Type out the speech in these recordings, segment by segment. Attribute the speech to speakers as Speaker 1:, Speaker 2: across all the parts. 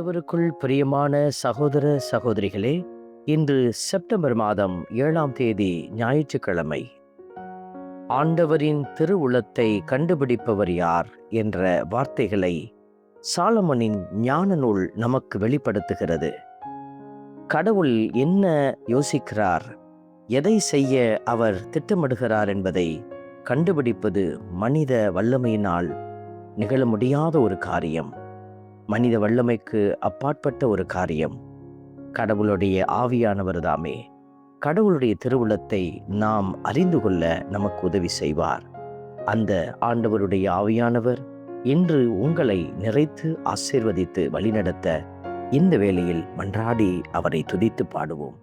Speaker 1: ஆண்டவருக்குள் பிரியமான சகோதர சகோதரிகளே இன்று செப்டம்பர் மாதம் ஏழாம் தேதி ஞாயிற்றுக்கிழமை. ஆண்டவரின் திருவுளத்தை கண்டுபிடிப்பவர் யார் என்ற வார்த்தைகளை சாலமனின் ஞான நூல் நமக்கு வெளிப்படுத்துகிறது. கடவுள் என்ன யோசிக்கிறார்? எதை செய்ய அவர் திட்டமிடுகிறார் என்பதை கண்டுபிடிப்பது மனித வல்லமையினால் நிகழ முடியாத ஒரு காரியம். மனித வல்லமைக்கு அப்பாற்பட்ட ஒரு காரியம். கடவுளுடைய ஆவியானவர் தாமே கடவுளுடைய திருவுளத்தை நாம் அறிந்து கொள்ள நமக்கு உதவி செய்வார். அந்த ஆண்டவருடைய ஆவியானவர் இன்று உங்களை நிறைத்து ஆசீர்வதித்து வழிநடத்த இந்த வேளையில் மன்றாடி அவரை துதித்து பாடுவோம்.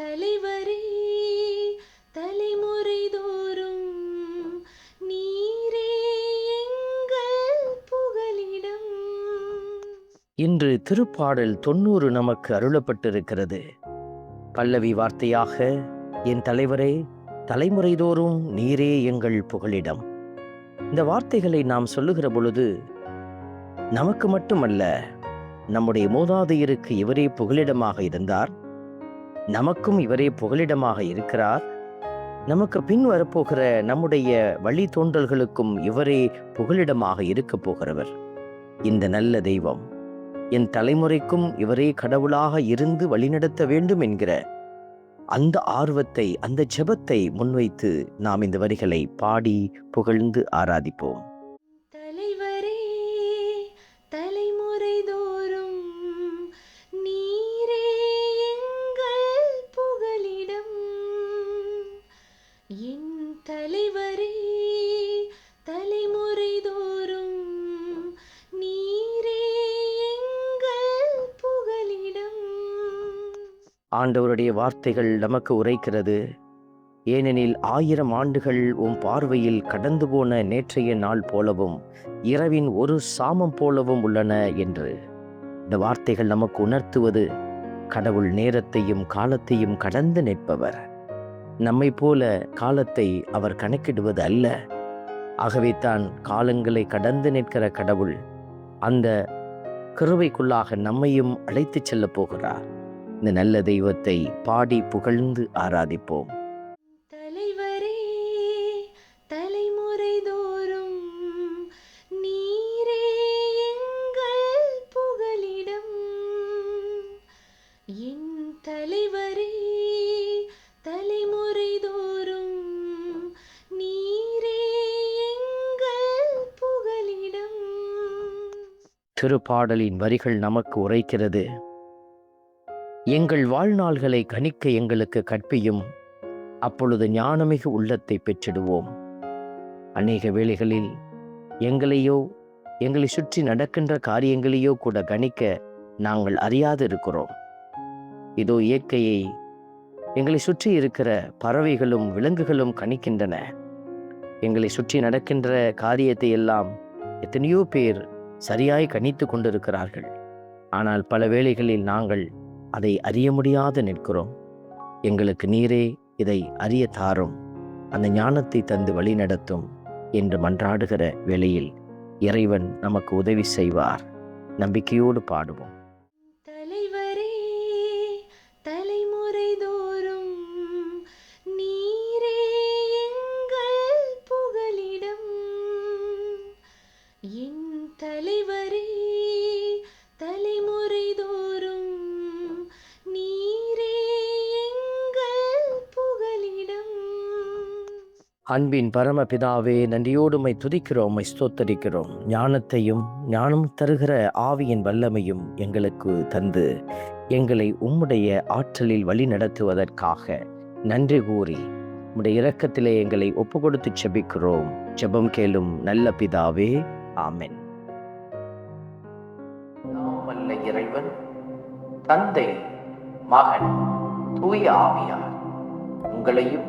Speaker 2: தலைவரே தலைமுறை தோறும் நீரே எங்கள் புகலிடம்.
Speaker 1: இன்று திருப்பாடல் தொண்ணூறு நமக்கு அருளப்பட்டிருக்கிறது. பல்லவி வார்த்தையாக என் தலைவரே தலைமுறைதோறும் நீரே எங்கள் புகலிடம். இந்த வார்த்தைகளை நாம் சொல்லுகிற பொழுது நமக்கு மட்டுமல்ல நம்முடைய மூதாதையருக்கு இவரே புகலிடமாக இருந்தார். நமக்கும் இவரே புகலிடமாக இருக்கிறார். நமக்கு பின் வரப்போகிற நம்முடைய வழித்தோன்றல்களுக்கும் இவரே புகலிடமாக இருக்கப் போகிறவர். இந்த நல்ல தெய்வம் என் தலைமுறைக்கும் இவரே கடவுளாக இருந்து வழிநடத்த வேண்டும் என்கிற அந்த ஆர்வத்தை அந்த ஜெபத்தை முன்வைத்து நாம் இந்த வரிகளை பாடி புகழ்ந்து ஆராதிப்போம். ஆண்டவருடைய வார்த்தைகள் நமக்கு உரைக்கிறது. ஏனெனில் ஆயிரம் ஆண்டுகள் உம் பார்வையில் கடந்து போன நேற்றைய நாள் போலவும் இரவின் ஒரு சாமம் போலவும் உள்ளன என்று. இந்த வார்த்தைகள் நமக்கு உணர்த்துவது கடவுள் நேரத்தையும் காலத்தையும் கடந்து நிற்பவர். நம்மைப் போல காலத்தை அவர் கணக்கிடுவது அல்ல. ஆகவே தான் காலங்களை கடந்து நிற்கிற கடவுள் அந்த கருவைக்குள்ளாக நம்மையும் அழைத்துச் செல்லப் போகிறார். இந்த நல்ல தெய்வத்தை பாடி புகழ்ந்து ஆராதிப்போம்.
Speaker 2: தலைவரே தலைமுறை தோறும் புகலிடம். என் தலைவரே தலைமுறை தோறும் நீரே எங்கள் புகலிடம்.
Speaker 1: திருப்பாடலின் வரிகள் நமக்கு உரைக்கிறது. எங்கள் வாழ்நாள்களை கணிக்க எங்களுக்கு கற்பியும் அப்பொழுது ஞானமிகு உள்ளத்தை பெற்றிடுவோம். அநேக வேளைகளில் எங்களையோ எங்களை சுற்றி நடக்கின்ற காரியங்களையோ கூட கணிக்க நாங்கள் அறியாது இருக்கிறோம் இதோ இயற்கையை எங்களை சுற்றி இருக்கிற பறவைகளும் விலங்குகளும் கணிக்கின்றன. எங்களை சுற்றி நடக்கின்ற காரியத்தை எல்லாம் எத்தனையோ பேர் சரியாய் கணித்து கொண்டிருக்கிறார்கள். ஆனால் பல வேளைகளில் நாங்கள் அதை அறிய முடியாது நிற்கிறோம். எங்களுக்கு நீரே இதை அறிய தாரும். அந்த ஞானத்தை தந்து வழிநடத்தும் என்று மன்றாடுகிற வேளையில் இறைவன் நமக்கு உதவி செய்வார். நம்பிக்கையோடு பாடுவோம். அன்பின் பரமபிதாவே நன்றியோடு உம்மை துதிக்கிறோம் ஸ்தோத்தரிக்கிறோம். ஞானத்தையும் ஞானம் தருகிற ஆவியின் வல்லமையும் எங்களுக்கு தந்து எங்களை உம்முடைய ஆற்றலில் வழி நடத்துவதற்காக நன்றி கூறி உம்முடைய இரக்கத்திலே எங்களை ஒப்பு கொடுத்து செபிக்கிறோம். ஜெபம் கேளும் நல்ல பிதாவே ஆமென். வல்ல இறைவன் தந்தை மகன் தூய ஆவியார் உங்களையும்